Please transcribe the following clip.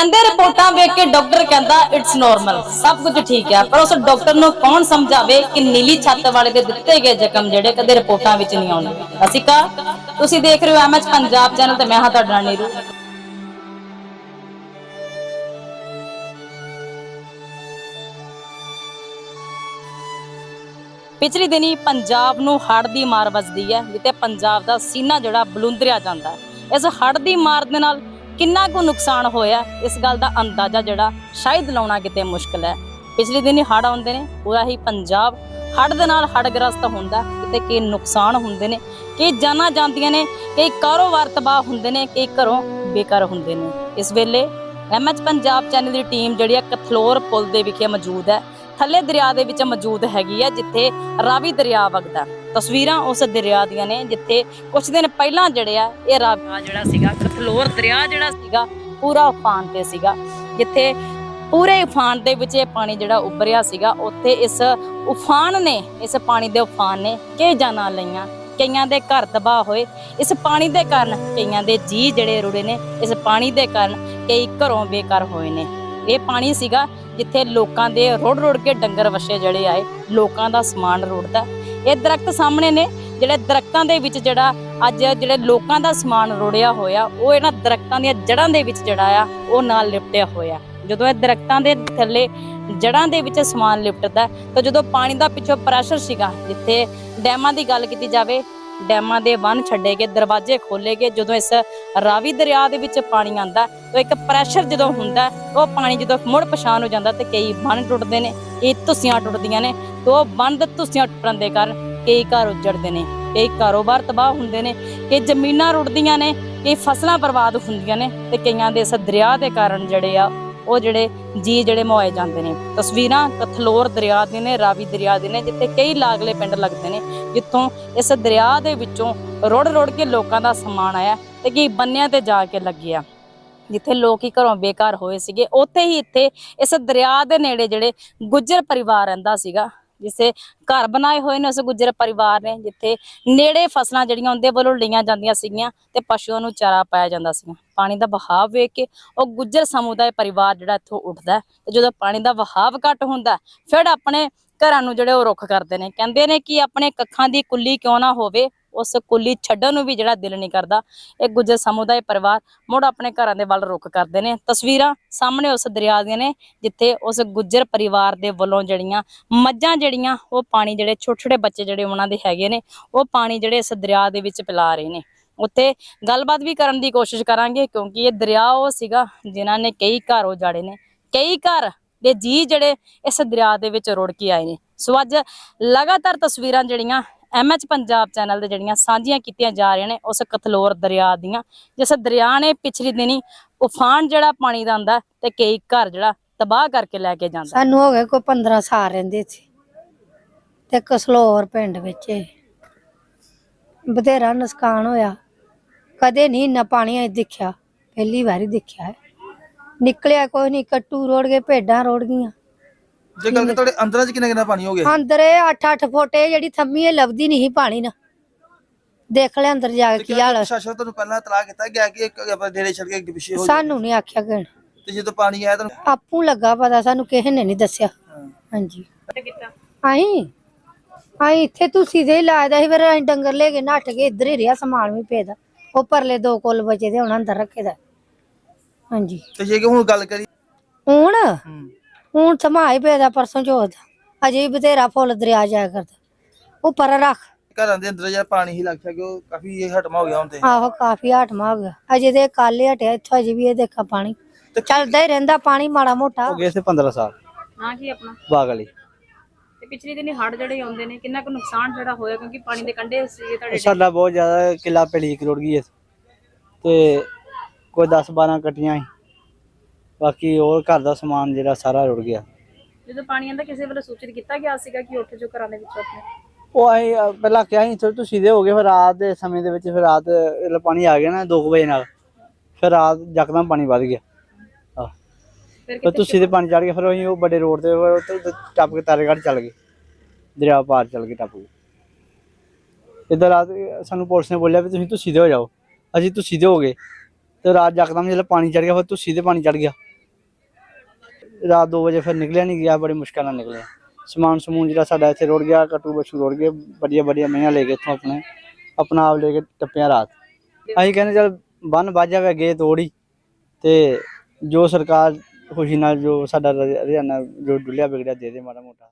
ਕਹਿੰਦੇ ਰਿਪੋਰਟਾਂ ਵੇਖ ਕੇ ਡਾਕਟਰ ਕਹਿੰਦਾ ਇਟਸ ਨਾਰਮਲ ਸਭ ਕੁਝ ਠੀਕ ਹੈ ਪਰ ਉਸ ਡਾਕਟਰ ਨੂੰ ਕੌਣ ਸਮਝਾਵੇ ਕਿ ਨੀਲੀ ਛੱਤ ਵਾਲੇ ਦੇ ਦਿੱਤੇ ਗਏ ਜ਼ਖਮ ਜਿਹੜੇ ਕਦੇ ਰਿਪੋਰਟਾਂ ਵਿੱਚ ਨਹੀਂ ਆਉਣੇ? ਅਸੀਂ ਕਾ ਤੁਸੀਂ ਦੇਖ ਰਹੇ ਹੋ ਐਮਐਚ ਪੰਜਾਬ ਚੈਨਲ ਤੇ ਮੈਂ ਹਾਂ ਤੁਹਾਡਾ ਨਾਲ ਨੀਰੂ। ਪਿਛਲੀ ਦਿਨੀ ਪੰਜਾਬ ਨੂੰ ਹੜ੍ਹ ਦੀ ਮਾਰ ਵੱਜਦੀ ਹੈ ਜਿੱਤੇ ਪੰਜਾਬ ਦਾ ਸੀਨਾ ਜਿਹੜਾ ਬਲੁੰਦਰਿਆ ਜਾਂਦਾ ਹੈ। ਇਸ ਹੜ੍ਹ ਦੀ ਮਾਰ ਦੇ ਨਾਲ ਕਿੰਨਾ ਕੁ ਨੁਕਸਾਨ ਹੋਇਆ, ਇਸ ਗੱਲ ਦਾ ਅੰਦਾਜ਼ਾ ਜਿਹੜਾ ਸ਼ਾਇਦ ਲਾਉਣਾ ਕਿਤੇ ਮੁਸ਼ਕਲ ਹੈ। ਪਿਛਲੇ ਦਿਨੀ ਹੜ੍ਹ ਆਉਂਦੇ ਨੇ, ਪੂਰਾ ਹੀ ਪੰਜਾਬ ਹੜ੍ਹ ਦੇ ਨਾਲ ਹੜ੍ਹਗ੍ਰਸਤ ਹੁੰਦਾ ਕਿਤੇ ਕੀ ਨੁਕਸਾਨ ਹੁੰਦੇ ਨੇ ਕਈ ਜਾਨਾਂ ਜਾਂਦੀਆਂ ਨੇ, ਕਈ ਕਾਰੋਬਾਰ ਤਬਾਹ ਹੁੰਦੇ ਨੇ, ਕਈ ਘਰੋਂ ਬੇਕਾਰ ਹੁੰਦੇ ਨੇ। ਇਸ ਵੇਲੇ ਐਮਐਚ ਪੰਜਾਬ ਚੈਨਲ ਦੀ ਟੀਮ ਜਿਹੜੀ ਹੈ, ਕਥਲੋਰ ਪੁਲ ਦੇ ਵਿਖੇ ਮੌਜੂਦ ਹੈ। ਥੱਲੇ ਦਰਿਆ ਦੇ ਵਿੱਚ ਮੌਜੂਦ ਹੈਗੀ ਹੈ ਜਿੱਥੇ ਰਾਵੀ ਦਰਿਆ ਵਗਦਾ। ਤਸਵੀਰਾਂ ਉਸ ਦਰਿਆ ਦੀਆਂ ਨੇ, ਜਿੱਥੇ ਕੁਝ ਦਿਨ ਪਹਿਲਾਂ ਜਿਹੜੇ ਇਹ ਰਾਵੀ ਜਿਹੜਾ ਸੀਗਾ ਕਥਲੋਰ ਦਰਿਆ ਜਿਹੜਾ ਸੀਗਾ, ਪੂਰਾ ਉਫਾਨ ਤੇ ਸੀਗਾ। ਜਿੱਥੇ ਪੂਰੇ ਉਫਾਨ ਦੇ ਵਿੱਚ ਇਹ ਪਾਣੀ ਜਿਹੜਾ ਉੱਭਰਿਆ ਸੀਗਾ, ਉੱਥੇ ਇਸ ਉਫਾਨ ਨੇ, ਇਸ ਪਾਣੀ ਦੇ ਉਫਾਨ ਨੇ ਕਈ ਜਾਨਾਂ ਲਈਆਂ, ਕਈਆਂ ਦੇ ਘਰ ਤਬਾਹ ਹੋਏ। ਇਸ ਪਾਣੀ ਦੇ ਕਾਰਨ ਕਈਆਂ ਦੇ ਜੀ ਜਿਹੜੇ ਰੁੜੇ ਨੇ, ਇਸ ਪਾਣੀ ਦੇ ਕਾਰਨ ਕਈ ਘਰੋਂ ਬੇਕਾਰ ਹੋਏ ਨੇ। ਇਹ ਪਾਣੀ ਸੀਗਾ ਜਿੱਥੇ ਲੋਕਾਂ ਦੇ ਰੋੜ ਰੋੜ ਕੇ ਡੰਗਰ ਵਛੇ ਜਿਹੜੇ ਆਏ, ਲੋਕਾਂ ਦਾ ਸਮਾਨ ਰੁੜਦਾ। ਇਹ ਦਰਖਤ ਸਾਹਮਣੇ ਨੇ, ਜਿਹੜੇ ਦਰਖਤਾਂ ਦੇ ਵਿੱਚ ਜਿਹੜਾ ਅੱਜ ਜਿਹੜੇ ਲੋਕਾਂ ਦਾ ਸਮਾਨ ਰੁੜਿਆ ਹੋਇਆ, ਉਹ ਇਹਨਾਂ ਦਰਖਤਾਂ ਦੀਆਂ ਜੜ੍ਹਾਂ ਦੇ ਵਿੱਚ ਜਿਹੜਾ ਆ, ਉਹ ਨਾਲ ਲਿਪਟਿਆ ਹੋਇਆ। ਜਦੋਂ ਇਹ ਦਰਖਤਾਂ ਦੇ ਥੱਲੇ ਜੜ੍ਹਾਂ ਦੇ ਵਿੱਚ ਸਮਾਨ ਲਿਪਟਦਾ, ਤਾਂ ਜਦੋਂ ਪਾਣੀ ਦਾ ਪਿੱਛੋਂ ਪ੍ਰੈਸ਼ਰ ਸੀਗਾ, ਜਿੱਥੇ ਡੈਮਾਂ ਦੀ ਗੱਲ ਕੀਤੀ ਜਾਵੇ ਡੈਮਾਂ ਦੇ ਬੰਨ ਛੱਡੇ ਗਏ, ਦਰਵਾਜ਼ੇ ਖੋਲੇ ਗਏ। ਜਦੋਂ ਇਸ ਰਾਵੀ ਦਰਿਆ ਦੇ ਵਿੱਚ ਪਾਣੀ ਆਂਦਾ ਤਾਂ ਇੱਕ ਪ੍ਰੈਸ਼ਰ ਜਦੋਂ ਹੁੰਦਾ, ਉਹ ਪਾਣੀ ਜਦੋਂ ਮੁੜ ਪਛਾਣ ਹੋ ਜਾਂਦਾ, ਤੇ ਕਈ ਬੰਨ ਟੁੱਟਦੇ ਨੇ, ਕਈ ਤੁਸੀਆਂ ਟੁੱਟਦੀਆਂ ਨੇ, ਤੇ ਉਹ ਬੰਦ ਤੁਸੀਆਂ ਟੁੱਟਣ ਦੇ ਕਾਰਨ ਕਈ ਘਰ ਉੱਜੜਦੇ ਨੇ, ਕਈ ਕਾਰੋਬਾਰ ਤਬਾਹ ਹੁੰਦੇ ਨੇ, ਕਈ ਜ਼ਮੀਨਾਂ ਰੁੜਦੀਆਂ ਨੇ, ਕਈ ਫਸਲਾਂ ਬਰਬਾਦ ਹੁੰਦੀਆਂ ਨੇ, ਤੇ ਕਈਆਂ ਦੇ ਇਸ ਦਰਿਆ ਦੇ ਕਾਰਨ ਜਿਹੜੇ ਆ ਉਹ ਜਿਹੜੇ ਜੀ ਜਿਹੜੇ ਮੋਏ ਜਾਂਦੇ ਨੇ। ਤਸਵੀਰਾਂ ਕਥਲੋਰ ਦਰਿਆ ਦੀਆਂ ਨੇ, ਰਾਵੀ ਦਰਿਆ ਦੀਆਂ ਨੇ, ਜਿੱਥੇ ਕਈ ਲਾਗਲੇ ਪਿੰਡ ਲੱਗਦੇ ਨੇ, ਜਿੱਥੋਂ ਇਸ ਦਰਿਆ ਦੇ ਵਿੱਚੋਂ ਰੋੜ ਰੋੜ ਕੇ ਲੋਕਾਂ ਦਾ ਸਮਾਨ ਆਇਆ ਤੇ ਕੀ ਬੰਨਿਆਂ ਤੇ ਜਾ ਕੇ ਲੱਗਿਆ। ਜਿੱਥੇ ਲੋਕ ਹੀ ਘਰੋਂ ਬੇਕਾਰ ਹੋਏ ਸੀਗੇ, ਉੱਥੇ ਹੀ ਇੱਥੇ ਇਸ ਦਰਿਆ ਦੇ ਨੇੜੇ ਜਿਹੜੇ ਗੁੱਜਰ ਪਰਿਵਾਰ ਰਹਿੰਦਾ ਸੀਗਾ ਜਿਸੇ ਘਰ ਬਣਾਏ ਹੋਏ ਨੇ, ਉਸ ਗੁੱਜਰ ਪਰਿਵਾਰ ਨੇ, ਜਿੱਥੇ ਨੇੜੇ ਫਸਲਾਂ ਜਿਹੜੀਆਂ ਉਹਦੇ ਵੱਲੋਂ ਲਈਆਂ ਜਾਂਦੀਆਂ ਸੀਗੀਆਂ ਤੇ ਪਸ਼ੂਆਂ ਨੂੰ ਚਾਰਾ ਪਾਇਆ ਜਾਂਦਾ ਸੀਗਾ। ਪਾਣੀ ਦਾ ਵਹਾਅ ਵੇਖ ਕੇ ਉਹ ਗੁੱਜਰ ਸਮੁਦਾਇ ਪਰਿਵਾਰ ਜਿਹੜਾ ਇੱਥੋਂ ਉੱਠਦਾ ਤੇ ਜਦੋਂ ਪਾਣੀ ਦਾ ਵਹਾਅ ਘੱਟ ਹੁੰਦਾ ਫਿਰ ਆਪਣੇ ਘਰਾਂ ਨੂੰ ਜਿਹੜੇ ਉਹ ਰੁੱਖ ਕਰਦੇ ਨੇ। ਕਹਿੰਦੇ ਨੇ ਕਿ ਆਪਣੇ ਕੱਖਾਂ ਦੀ ਕੁੱਲੀ ਕਿਉਂ ਨਾ ਹੋਵੇ ਉਸ ਕੁੱਲੀ ਛੱਡਣ ਨੂੰ ਵੀ ਜਿਹੜਾ ਦਿਲ ਨਹੀਂ ਕਰਦਾ, ਇਹ ਗੁੱਜਰ ਸਮੁਦਾਇ ਪਰਿਵਾਰ ਮੁੜ ਆਪਣੇ ਘਰਾਂ ਦੇ ਵੱਲ ਰੁੱਖ ਕਰਦੇ ਨੇ। ਤਸਵੀਰਾਂ ਸਾਹਮਣੇ ਉਸ ਦਰਿਆ ਦੀਆਂ ਨੇ, ਜਿੱਥੇ ਉਸ ਗੁੱਜਰ ਪਰਿਵਾਰ ਦੇ ਵੱਲੋਂ ਜਿਹੜੀਆਂ ਮੱਝਾਂ ਜਿਹੜੀਆਂ, ਉਹ ਪਾਣੀ ਜਿਹੜੇ ਛੋਟੇ ਛੋਟੇ ਬੱਚੇ ਜਿਹੜੇ ਉਹਨਾਂ ਦੇ ਹੈਗੇ ਨੇ, ਉਹ ਪਾਣੀ ਜਿਹੜੇ ਇਸ ਦਰਿਆ ਦੇ ਵਿੱਚ ਪਿਲਾ ਰਹੇ ਨੇ। ਉੱਥੇ ਗੱਲਬਾਤ ਵੀ ਕਰਨ ਦੀ ਕੋਸ਼ਿਸ਼ ਕਰਾਂਗੇ, ਕਿਉਂਕਿ ਇਹ ਦਰਿਆ ਉਹ ਸੀਗਾ ਜਿਨ੍ਹਾਂ ਨੇ ਕਈ ਘਰ ਉਜਾੜੇ ਨੇ। ਕਈ ਘਰ ਦੇ ਜੀ ਜਿਹੜੇ ਇਸ ਦਰਿਆ ਦੇ ਵਿੱਚ ਰੁੜ ਕੇ ਆਏ ਨੇ। ਸੋ ਅੱਜ ਲਗਾਤਾਰ ਤਸਵੀਰਾਂ ਜਿਹੜੀਆਂ ਐਮਐਚ ਪੰਜਾਬ ਚੈਨਲ ਦੇ ਜਿਹੜੀਆਂ ਸਾਂਝੀਆਂ ਕੀਤੀਆਂ ਜਾ ਰਹੀਆਂ ਨੇ, ਉਸ ਕਥਲੋਰ ਦਰਿਆ ਦੀਆਂ। ਜਿਸ ਦਰਿਆ ਨੇ ਪਿਛਲੀ ਦਿਨੀ ਉਫਾਨ ਜਿਹੜਾ ਪਾਣੀ ਦਾ ਆਂਦਾ ਤੇ ਕਈ ਘਰ ਜਿਹੜਾ ਤਬਾਹ ਕਰਕੇ ਲੈ ਕੇ ਜਾਂਦਾ। ਸਾਨੂੰ ਹੋ ਗਏ ਕੋਈ 15 ਸਾਲ ਰਹਿੰਦੇ ਸੀ ਤੇ ਕਸਲੋਰ ਪਿੰਡ ਵਿੱਚ ਇਹ। ਬਥੇਰਾ ਨੁਕਸਾਨ ਹੋਇਆ। ਕਦੇ ਨਹੀਂ ਇੰਨਾ ਪਾਣੀ ਅਸੀਂ ਦੇਖਿਆ, ਪਹਿਲੀ ਵਾਰੀ ਦੇਖਿਆ ਨਿਕਲਿਆ ਕੋਈ ਨਹੀਂ, ਕੱਟੂ ਰੋੜ ਗਏ, ਭੇਡਾਂ ਰੋੜ ਗਈਆਂ। ਜੇ ਗੱਲ ਕਰੀਏ ਤੁਹਾਡੇ ਅੰਦਰਾਂ 'ਚ ਕਿੰਨਾ ਕਿੰਨਾ ਪਾਣੀ ਹੋ ਗਿਆ? ਅੰਦਰ ਇਹ 8-8 ਫੁੱਟ ਇਹ ਜਿਹੜੀ ਥੰਮੀ ਇਹ ਲੱਭਦੀ ਨਹੀਂ ਪਾਣੀ ਨਾ। ਦੇਖ ਲੈ ਅੰਦਰ ਜਾ ਕੇ ਕੀ ਹਾਲ ਹੈ। ਪ੍ਰਸ਼ਾਸਨ ਤੁਹਾਨੂੰ ਪਹਿਲਾਂ ਇਤਲਾਹ ਕੀਤਾ ਗਿਆ ਕਿ ਇੱਕ ਆਪਾਂ ਡੇਰੇ ਛੱਡ ਕੇ ਅੱਗੇ ਪਿੱਛੇ ਹੋ ਸਾਨੂੰ ਨਹੀਂ ਆਖਿਆ ਗਣ ਤੇ ਜਦੋਂ ਪਾਣੀ ਆਇਆ ਤੁਹਾਨੂੰ ਆਪੂ ਲੱਗਾ ਪਤਾ ਸਾਨੂੰ ਕਿਸੇ ਨੇ ਨਹੀਂ ਦੱਸਿਆ। ਹਾਂਜੀ। ਆਈ ਆਈ ਇੱਥੇ ਤੁਸੀਂ ਦੇ ਲਾਇਦਾ ਸੀ ਫਿਰ ਅਸੀਂ ਡੰਗਰ ਲੈ ਕੇ ਨੱਠ ਕੇ ਇੱਧਰ ਹੀ ਰਿਹਾ ਸਮਾਨ ਵੀ ਪੇਦਾ ਉਹ ਪਰਲੇ ਦੋ ਕੁੱਲ ਬਚੇ ਦੇ ਹੁਣ ਅੰਦਰ ਰੱਖੇ ਦਾ। ਹਾਂਜੀ। ਤੇ ਜੇ ਕਿ ਹੁਣ ਗੱਲ ਕਰੀ ਹੁਣ? ਹੂੰ। ਹੁਣ ਸਮਾਈ ਪੇਦਾ ਪਰਸੋਂ ਚੋਦ ਅਜੇ ਵੀ ਬਥੇਰਾ ਫੁੱਲ ਦਰਿਆ ਜਾਇਆ ਕਰਦਾ। ਉਹ ਪਰ ਰੱਖ। ਘਰਾਂ ਦੇ ਅੰਦਰ ਜਿਹੜਾ ਪਾਣੀ ਹੀ ਲੱਗ ਗਿਆ ਕਿ ਉਹ ਕਾਫੀ ਇਹ ਹਟਮਾ ਹੋ ਗਿਆ ਤੇ। ਆਹੋ ਕਾਫੀ ਹਟਮਾ ਹੋ ਗਿਆ। ਅਜੇ ਦੇ ਕੱਲ ਹਟਿਆ ਇੱਥੋਂ ਅਜੇ ਵੀ ਇਹ ਦੇਖਾ ਪਾਣੀ। ਚੱਲਦਾ ਹੀ ਰਹਿੰਦਾ ਪਾਣੀ ਮਾੜਾ ਮੋਟਾ। ਹੋ ਗਏ ਸੀ 15 ਸਾਲ। ਹਾਂ ਕੀ ਆਪਣਾ? ਬਾਗ ਵਾਲੀ ਤੇ ਪਿਛਲੇ ਦਿਨੀ ਹੜ ਜਿਹੜੇ ਆਉਂਦੇ ਨੇ ਕਿੰਨਾ ਕੁ ਨੁਕਸਾਨ ਜਿਹੜਾ ਹੋਇਆ ਕਿਉਂਕਿ ਪਾਣੀ ਦੇ ਕੰਢੇ ਸੀ ਤੁਹਾਡੇ ਸਾਡਾ ਬਹੁਤ ਜ਼ਿਆਦਾ ਕਿਲਾ ਪੈਲੀ ਕਰੋੜ ਗਈ ਹੈ। ਤੇ ਕੋਈ 10 12 ਕੱਟੀਆਂ ਸੀ। ਬਾਕੀ ਹੋਰ ਘਰ ਦਾ ਸਮਾਨ ਜਿਹੜਾ ਸਾਰਾ ਰੁੜ ਗਿਆ। ਜਦੋਂ ਪਾਣੀ ਆਂਦਾ ਕਿਸੇ ਵੱਲੋਂ ਸੂਚਿਤ ਕੀਤਾ ਗਿਆ ਸੀਗਾ ਕਿ ਉੱਠ ਜੋ ਘਰਾਂ ਦੇ ਵਿੱਚੋਂ ਆਪਣੇ? ਉਹ ਅਸੀਂ ਅਹ, ਪਹਿਲਾਂ ਕਿਹਾ ਸੀ ਚਲੋ ਤੁਸੀਂ ਦੇ ਹੋ ਗਏ ਫਿਰ ਰਾਤ ਦੇ ਸਮੇਂ ਦੇ ਵਿੱਚ ਫਿਰ ਰਾਤ ਵੇਲੇ ਪਾਣੀ ਆ ਗਿਆ ਨਾ 2 ਵਜੇ ਨਾਲ ਫਿਰ ਰਾਤ ਯਕਦਮ ਪਾਣੀ ਵੱਧ ਗਿਆ। ਆਹ ਫਿਰ ਫਿਰ ਤੁਸੀਂ ਦੇ ਪਾਣੀ ਚੜ ਗਿਆ ਫਿਰ ਅਸੀਂ ਉਹ ਵੱਡੇ ਰੋਡ ਤੇ ਫਿਰ ਉੱਥੇ- ਉੱਥੇ ਟੱਪ ਕੇ ਤਾਰੇਗੜ੍ਹ ਚੱਲ ਗਏ ਦਰਿਆ ਪਾਰ ਚੱਲ ਗਏ ਟੱਪ ਕੇ। ਇੱਧਰ ਰਾਤ ਸਾਨੂੰ ਪੁਲਿਸ ਨੇ ਬੋਲਿਆ ਵੀ ਤੁਸੀਂ ਤੁਸੀਂ ਦੇ ਹੋ ਜਾਓ। ਅਸੀਂ ਤੁਸੀਂ ਦੇ ਹੋ ਗਏ ਤੇ ਰਾਤ ਯਕਦਮ ਜਦੋਂ ਪਾਣੀ ਚੜ ਗਿਆ ਫਿਰ ਤੁਸੀਂ ਦੇ ਪਾਣੀ ਚੜ ਗਿਆ। ਰਾਤ 2 ਵਜੇ ਫਿਰ ਨਿਕਲਿਆ ਨਹੀਂ ਗਿਆ, ਬੜੀ ਮੁਸ਼ਕਲ ਨਾਲ ਨਿਕਲਿਆ। ਸਮਾਨ ਸਮੂਨ ਜਿਹੜਾ ਸਾਡਾ ਇੱਥੇ ਰੁੜ ਗਿਆ ਕਟੂ ਬਛੂ ਰੁੜ ਗਏ ਵੱਡੀਆਂ ਵੱਡੀਆਂ ਮਹੀਆਂ ਲੈ ਕੇ ਇੱਥੋਂ ਆਪਣੇ, ਆਪਣਾ ਆਪ ਲੈ ਕੇ ਟੱਪਿਆ ਰਾਤ। ਅਸੀਂ ਕਹਿੰਦੇ ਚਲ ਬੰਨ ਵੱਜ ਜਾਵੇ ਅੱਗੇ ਤੋੜੀ ਤੇ ਜੋ ਸਰਕਾਰ ਖੁਸ਼ੀ ਨਾਲ ਜੋ ਸਾਡਾ ਹਰਿਆਣਾ ਜੋ ਡੁੱਲਿਆ ਵਿਗੜਿਆ, ਦੇ ਦੇ ਮਾੜਾ ਮੋਟਾ।